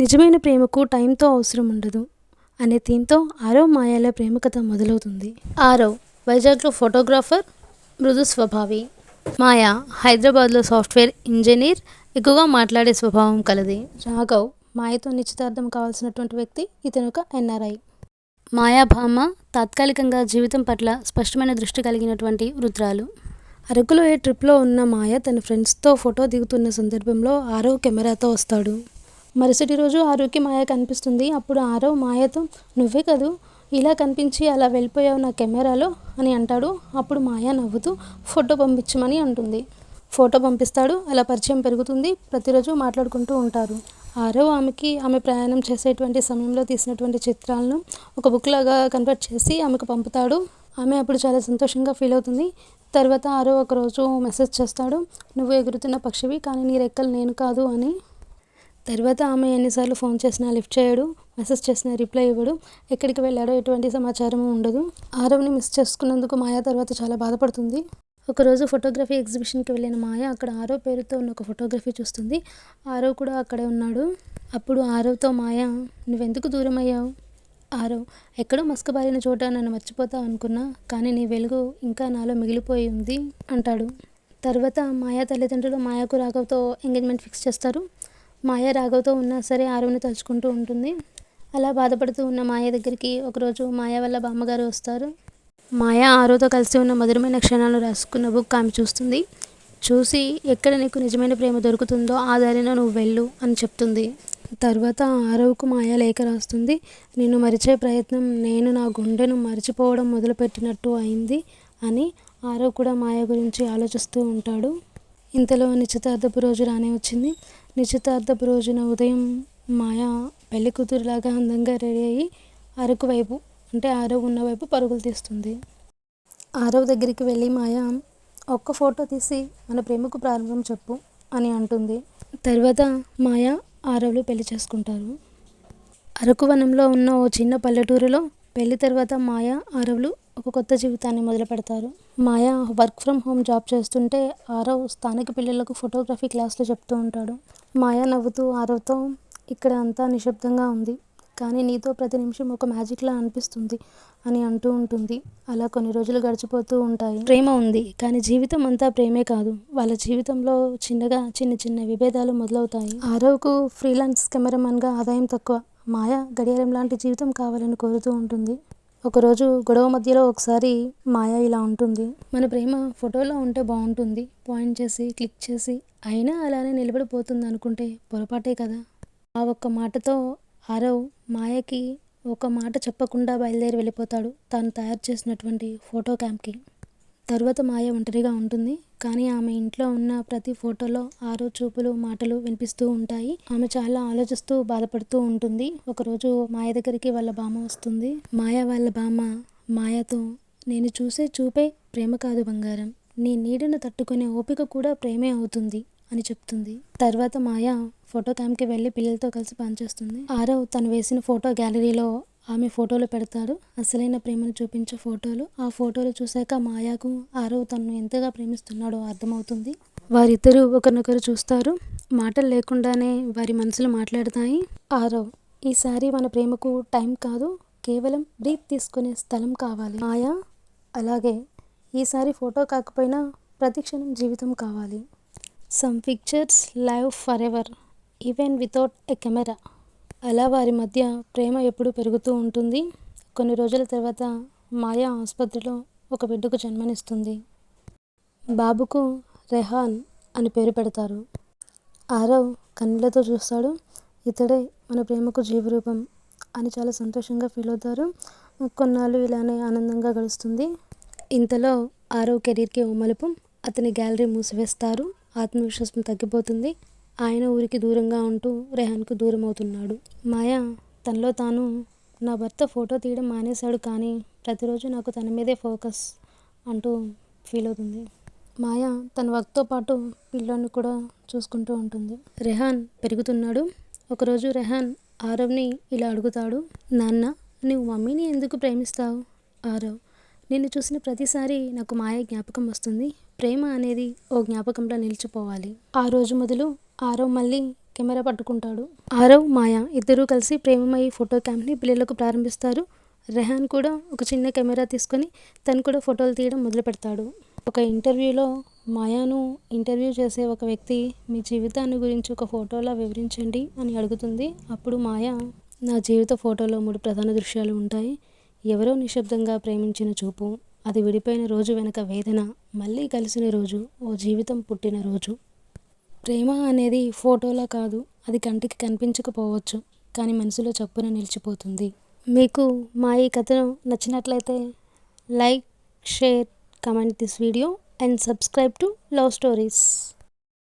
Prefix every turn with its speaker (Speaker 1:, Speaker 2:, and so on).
Speaker 1: నిజమైన ప్రేమకు టైంతో అవసరం ఉండదు అనే థీమ్తో ఆరవ్ మాయాల ప్రేమ కథ మొదలవుతుంది. ఆరవ్ వైజాగ్లో ఫోటోగ్రాఫర్ మృదు స్వభావి. మాయా హైదరాబాద్లో సాఫ్ట్వేర్ ఇంజనీర్ ఎక్కువగా మాట్లాడే స్వభావం కలది. రాఘవ్ మాయతో నిశ్చితార్థం కావాల్సినటువంటి వ్యక్తి ఇతను ఒక ఎన్ఆర్ఐ మాయా భామ తాత్కాలికంగా జీవితం పట్ల స్పష్టమైన దృష్టి కలిగినటువంటి రుద్రాలు అరకులో ఏ ట్రిప్లో ఉన్న మాయ తన ఫ్రెండ్స్తో ఫోటో దిగుతున్న సందర్భంలో ఆరవ్ కెమెరాతో వస్తాడు. మరుసటి రోజు ఆరవ్కి మాయ కనిపిస్తుంది. అప్పుడు ఆరవ్ మాయతో నువ్వే కదూ ఇలా కనిపించి అలా వెళ్ళిపోయావు నా కెమెరాలో అని అంటాడు. అప్పుడు మాయ నవ్వుతూ ఫోటో పంపించమని అంటుంది. ఫోటో పంపిస్తాడు. అలా పరిచయం పెరుగుతుంది. ప్రతిరోజు మాట్లాడుకుంటూ ఉంటారు. ఆరవ్ ఆమెకి ఆమె ప్రయాణం చేసేటువంటి సమయంలో తీసినటువంటి చిత్రాలను ఒక బుక్ లాగా కన్వర్ట్ చేసి ఆమెకు పంపుతాడు. ఆమె అప్పుడు చాలా సంతోషంగా ఫీల్ అవుతుంది. తర్వాత ఆరో ఒకరోజు మెసేజ్ చేస్తాడు. నువ్వు ఎగురుతున్న పక్షివి కానీ నీ రెక్కలు నేను కాదు అని తర్వాత ఆమె ఎన్నిసార్లు ఫోన్ చేసినా లిఫ్ట్ చేయడు మెసేజ్ చేసినా రిప్లై ఇవ్వడు. ఎక్కడికి వెళ్ళాడో ఎటువంటి సమాచారం ఉండదు. ఆరవ్ని మిస్ చేసుకున్నందుకు మాయా తర్వాత చాలా బాధపడుతుంది. ఒకరోజు ఫోటోగ్రఫీ ఎగ్జిబిషన్కి వెళ్ళిన మాయ అక్కడ ఆరవ్ పేరుతో ఉన్న ఒక ఫోటోగ్రఫీ చూస్తుంది. ఆరవ్ కూడా అక్కడే ఉన్నాడు. అప్పుడు ఆరవ్తో మాయ నువ్వెందుకు దూరం అయ్యావు ఆరవ్ ఎక్కడో మస్కబారిన చోట నన్ను మర్చిపోతావు అనుకున్నా కానీ నీ వెలుగు ఇంకా నాలో మిగిలిపోయి ఉంది అంటాడు. తర్వాత మాయా తల్లిదండ్రులు మాయాకు రాఘవ్తో ఎంగేజ్మెంట్ ఫిక్స్ చేస్తారు. మాయ రాఘవ్తో ఉన్నా సరే ఆరుని తలుచుకుంటూ ఉంటుంది. అలా బాధపడుతూ ఉన్న మాయ దగ్గరికి ఒకరోజు మాయ వల్ల బామ్మగారు వస్తారు. మాయ ఆరోతో కలిసి ఉన్న మధురమైన క్షణాలను రాసుకున్న బుక్ ఆమె చూస్తుంది. చూసి ఎక్కడ నీకు నిజమైన ప్రేమ దొరుకుతుందో ఆ దారిలో నువ్వు వెళ్ళు అని చెప్తుంది. తర్వాత ఆరవకు మాయా లేఖ రాస్తుంది. నిన్ను మరిచే ప్రయత్నం నేను నా గుండెను మర్చిపోవడం మొదలుపెట్టినట్టు అయింది అని ఆరవ్ కూడా మాయ గురించి ఆలోచిస్తూ ఉంటాడు. ఇంతలో నిశ్చితార్థపు రోజు రానే వచ్చింది. నిశ్చితార్థపు రోజున ఉదయం మాయ పెళ్ళి కూతురులాగా అందంగా రెడీ అయ్యి అరకు వైపు అంటే ఆరవ్ ఉన్న వైపు పరుగులు తీస్తుంది. ఆరవ్ దగ్గరికి వెళ్ళి మాయ ఒక్క ఫోటో తీసి మన ప్రేమకు ప్రారంభం చెప్పు అని అంటుంది. తర్వాత మాయ ఆరవ్లు పెళ్ళి చేసుకుంటారు. అరకు వనంలో ఉన్న ఓ చిన్న పల్లెటూరులో పెళ్ళి తర్వాత మాయ ఆరవ్లు ఒక కొత్త జీవితాన్ని మొదలు పెడతారు. Maya work from home job చేస్తుంటే ఆరవ్ స్థానిక పిల్లలకు ఫోటోగ్రఫీ క్లాసులు చెప్తూ ఉంటాడు. మాయ నవ్వుతూ ఆరవ్తో ఇక్కడ అంతా నిశ్శబ్దంగా ఉంది. కానీ నీతో ప్రతి నిమిషం ఒక మ్యాజిక్లా అనిపిస్తుంది అని అంటూ ఉంటుంది. అలా కొన్ని రోజులు గడిచిపోతూ ఉంటాయి. ప్రేమ ఉంది కానీ జీవితం అంతా ప్రేమే కాదు. వాళ్ళ జీవితంలో చిన్నగా చిన్న చిన్న విభేదాలు మొదలవుతాయి. ఆరవ్కు ఫ్రీలాన్స్ కెమెరామన్గా ఆదాయం తక్కువ. మాయ గడియారం లాంటి జీవితం కావాలని కోరుతూ ఉంటుంది. ఒకరోజు గొడవ మధ్యలో ఒకసారి మాయ ఇలా ఉంటుంది. మన ప్రేమ ఫోటోలో ఉంటే బాగుంటుంది. పాయింట్ చేసి క్లిక్ చేసి అయినా అలానే నిలబడిపోతుంది అనుకుంటే పొరపాటే కదా? ఆ ఒక్క మాటతో ఆరవ్ మాయకి ఒక మాట చెప్పకుండా బయలుదేరి వెళ్ళిపోతాడు. తాను తయారు చేసినటువంటి ఫోటో క్యాంప్కి. తర్వాత మాయ ఒంటరిగా ఉంటుంది. కానీ ఆమె ఇంట్లో ఉన్న ప్రతి ఫోటోలో ఆరో చూపులు మాటలు వినిపిస్తూ ఉంటాయి. ఆమె చాలా ఆలోచిస్తూ బాధపడుతూ ఉంటుంది. ఒకరోజు మాయ దగ్గరికి వాళ్ళ బామ్మ వస్తుంది. మాయ వాళ్ళ బామ్మ మాయతో నేను చూసే చూపే ప్రేమ కాదు బంగారం. నీ నీడను తట్టుకునే ఓపిక కూడా ప్రేమే అవుతుంది అని చెప్తుంది. తర్వాత మాయ ఫోటో క్యాంప్కి వెళ్ళి పిల్లలతో కలిసి పనిచేస్తుంది. ఆరవ్ తను వేసిన ఫోటో గ్యాలరీలో ఆమె ఫోటోలు పెడతాడు. అసలైన ప్రేమను చూపించే ఫోటోలు. ఆ ఫోటోలు చూశాక మాయాకు ఆరవ్ తనను ఎంతగా ప్రేమిస్తున్నాడో అర్థమవుతుంది. వారిద్దరూ ఒకరినొకరు చూస్తారు. మాటలు లేకుండానే వారి మనసులు మాట్లాడతాయి. ఆరవ్ ఈసారి మన ప్రేమకు టైం కాదు. కేవలం బ్రీత్ తీసుకునే స్థలం కావాలి. మాయా అలాగే ఈసారి ఫోటో కాకపోయినా ప్రతిక్షణం జీవితం కావాలి. Some pictures live for ever even without a camera. అలా వారి మధ్య ప్రేమ ఎప్పుడూ పెరుగుతూ ఉంటుంది. కొన్ని రోజుల తర్వాత మాయా ఆసుపత్రిలో ఒక బిడ్డకు జన్మనిస్తుంది. బాబుకు రెహాన్ అని పేరు పెడతారు. ఆరవ్ కన్నులతో చూస్తాడు. ఇతడే మన ప్రేమకు జీవరూపం అని చాలా సంతోషంగా ఫీల్ అవుతారు. కొన్నాళ్ళు ఇలానే ఆనందంగా గడుస్తుంది. ఇంతలో ఆరవ్ కెరీర్కి ఓ మలుపు. అతని గ్యాలరీ మూసివేస్తారు. ఆత్మవిశ్వాసం తగ్గిపోతుంది. ఆయన ఊరికి దూరంగా ఉంటూ రెహాన్కు దూరం అవుతున్నాడు మాయా తనలో తాను నా భర్త ఫోటో తీయడం మానేశాడు కానీ ప్రతిరోజు నాకు తన మీదే ఫోకస్ అంటూ ఫీల్ అవుతుంది మాయా తన వర్క్తో పాటు పిల్లల్ని కూడా చూసుకుంటూ ఉంటుంది. రెహాన్ పెరుగుతున్నాడు. ఒకరోజు రెహాన్ ఆరవ్ని ఇలా అడుగుతాడు నాన్న నువ్వు మమ్మీని ఎందుకు ప్రేమిస్తావు? ఆరవ్ నిన్ను చూసిన ప్రతిసారి నాకు మాయ జ్ఞాపకం వస్తుంది. ప్రేమ అనేది ఓ జ్ఞాపకంలో నిలిచిపోవాలి. ఆ రోజు మొదలు ఆరవ్ మళ్ళీ కెమెరా పట్టుకుంటాడు. ఆరవ్ మాయ ఇద్దరూ కలిసి ప్రేమమయ్యి ఫోటో క్యాంప్ని పిల్లలకు ప్రారంభిస్తారు. రెహాన్ కూడా ఒక చిన్న కెమెరా తీసుకొని తను కూడా ఫోటోలు తీయడం మొదలు పెడతాడు. ఒక ఇంటర్వ్యూలో మాయాను ఇంటర్వ్యూ చేసే ఒక వ్యక్తి మీ జీవితాన్ని గురించి ఒక ఫోటోలా వివరించండి అని అడుగుతుంది. అప్పుడు మాయ నా జీవిత ఫోటోలో మూడు ప్రధాన దృశ్యాలు ఉంటాయి. ఎవరో నిశ్శబ్దంగా ప్రేమించిన చూపు అది విడిపోయిన రోజు వెనుక వేదన మళ్ళీ కలిసిన రోజు ఓ జీవితం పుట్టిన రోజు ప్రేమ అనేది ఫోటోలా కాదు అది కంటికి కనిపించకపోవచ్చు కానీ మనసులో చప్పున నిలిచిపోతుంది. మీకు మా ఈ కథను నచ్చినట్లయితే like share comment this video and subscribe to love stories.